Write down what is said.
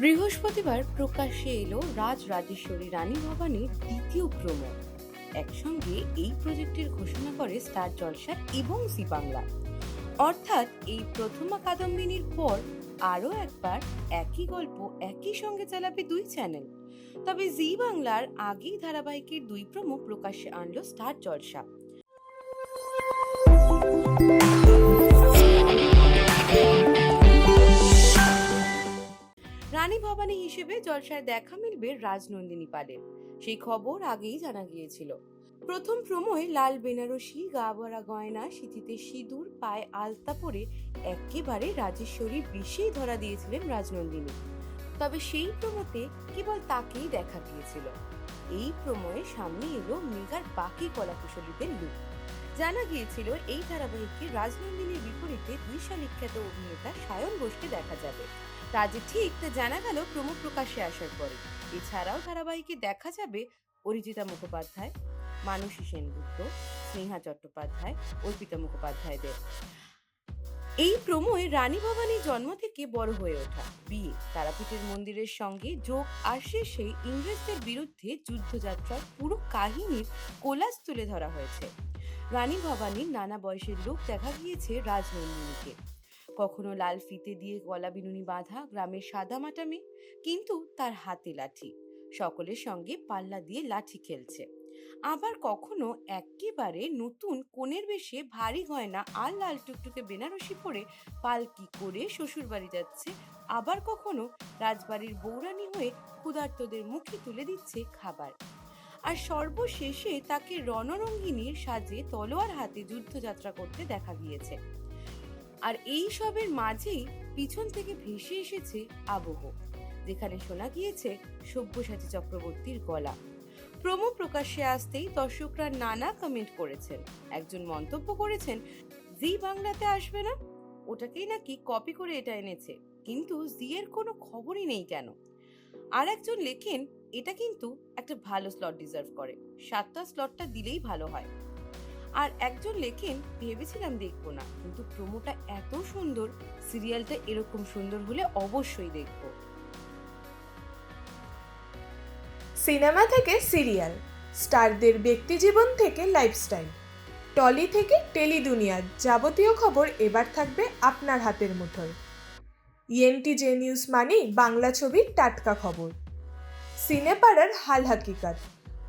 বৃহস্পতিবার প্রকাশ্যে এলো রাজ রাজেশ্বরী রানী ভবানীর দ্বিতীয় প্রমো একসঙ্গে এই প্রজেক্টের ঘোষণা করে স্টার জলসা এবং জি বাংলা। অর্থাৎ এই প্রথমা কাদম্বিনীর পর আরও একবার একই গল্প একই সঙ্গে চালাবে দুই চ্যানেল। তবে জি বাংলার আগেই ধারাবাহিকের দুই প্রমো প্রকাশ্যে আনলো স্টার জলসা। রানী ভবানী হিসেবে জলসায় দেখা মিলবে রাজনন্দিনী পালের সেই খবর আগেই জানা গিয়েছিল। প্রথম প্রমোয় লাল বেনারসি গা ভরা গয়না, সিঁথিতে সিঁদুর, পায়ে আলতা পরে একেবারে রাজেশ্বরীর বিষেই ধরা দিয়েছিলেন রাজনন্দিনী। তবে সেই প্রমোতে কেবল তাকেই দেখা গিয়েছিল। এই প্রমোয়ে সামনে এলো মেগার বাকি কলাকুশলীদের লুক। জানা গিয়েছিল এই ধারাবাহিককে রাজনন্দিনীর বিপরীতে দুই শালিখ্যাত অভিনেতা সায়ন ঘোষকে দেখা যাবে। যে ঠিক তা জানা গেল প্রমো প্রকাশ্যে আসার পরে। এছাড়াও ধারাবাহিকে দেখা যাবে অরিজিতা মুখোপাধ্যায়, মানসী সেনগুপ্ত, স্নেহা চট্টোপাধ্যায়, অর্পিতা মুখোপাধ্যায়দের। এই প্রমোয় রানী ভবানী জন্ম থেকে বড় হয়ে ওঠা। বিয়ে, তারাপীঠের মন্দিরের সঙ্গে যোগ আর শেষে ইংরেজদের বিরুদ্ধে যুদ্ধযাত্রার পুরো কাহিনীর কোলাস তুলে ধরা হয়েছে। রানী ভবানীর নানা বয়সের লোক দেখা গিয়েছে রাজনন্দিনীকে। কখনো লাল ফিতে দিয়ে গলা বিনুনি বাঁধা গ্রামের সাদা মাটা মেয়ে কিন্তু তার হাতে লাঠি। সকলের সঙ্গে পাল্লা দিয়ে লাঠি খেলছে। আবার কখনো একেবারে নতুন কোণের বেশে ভারী গয়না আর লাল টুকটুকে বেনারসি পরে পালকি করে শ্বশুর বাড়ি যাচ্ছে। আবার কখনো রাজবাড়ির বৌরানী হয়ে ক্ষুধার্তদের মুখে তুলে দিচ্ছে খাবার। আর সর্বশেষে তাকে রণরঙ্গিনীর সাজে তলোয়ার হাতে যুদ্ধযাত্রা করতে দেখা গিয়েছে। আর এই সবের মাঝেই পিছন থেকে ভেসে এসেছে আবহ, যেখানে শোনা গিয়েছে সব্যসাচী চক্রবর্তীর গলা। প্রমো প্রকাশ্যে আসতেই দর্শকরা নানা কমেন্ট করেছেন। একজন মন্তব্য করেছেন, জি বাংলাতে আসবে না? ওটাকেই নাকি কপি করে এটা এনেছে। কিন্তু জি এর কোনো খবরই নেই কেন? আর একজন লেখেন, এটা কিন্তু একটা ভালো স্লট ডিজার্ভ করে। সাতটা স্লটটা দিলেই ভালো হয়। আর একজন লেখেন, ভেবেছিলাম দেখব না, কিন্তু প্রোমোটা এত সুন্দর, সিরিয়ালটা এরকম সুন্দর হলে অবশ্যই দেখব। সিনেমা থেকে সিরিয়াল, স্টারদের ব্যক্তিজীবন থেকে লাইফস্টাইল, টলি থেকে টেলি দুনিয়ার যাবতীয় খবর এবার থাকবে আপনার হাতের মুঠোয়। ইএনটি জে নিউজ মানেই বাংলা ছবির টাটকা খবর। সিনেপাড়ার হাল হাকিকাত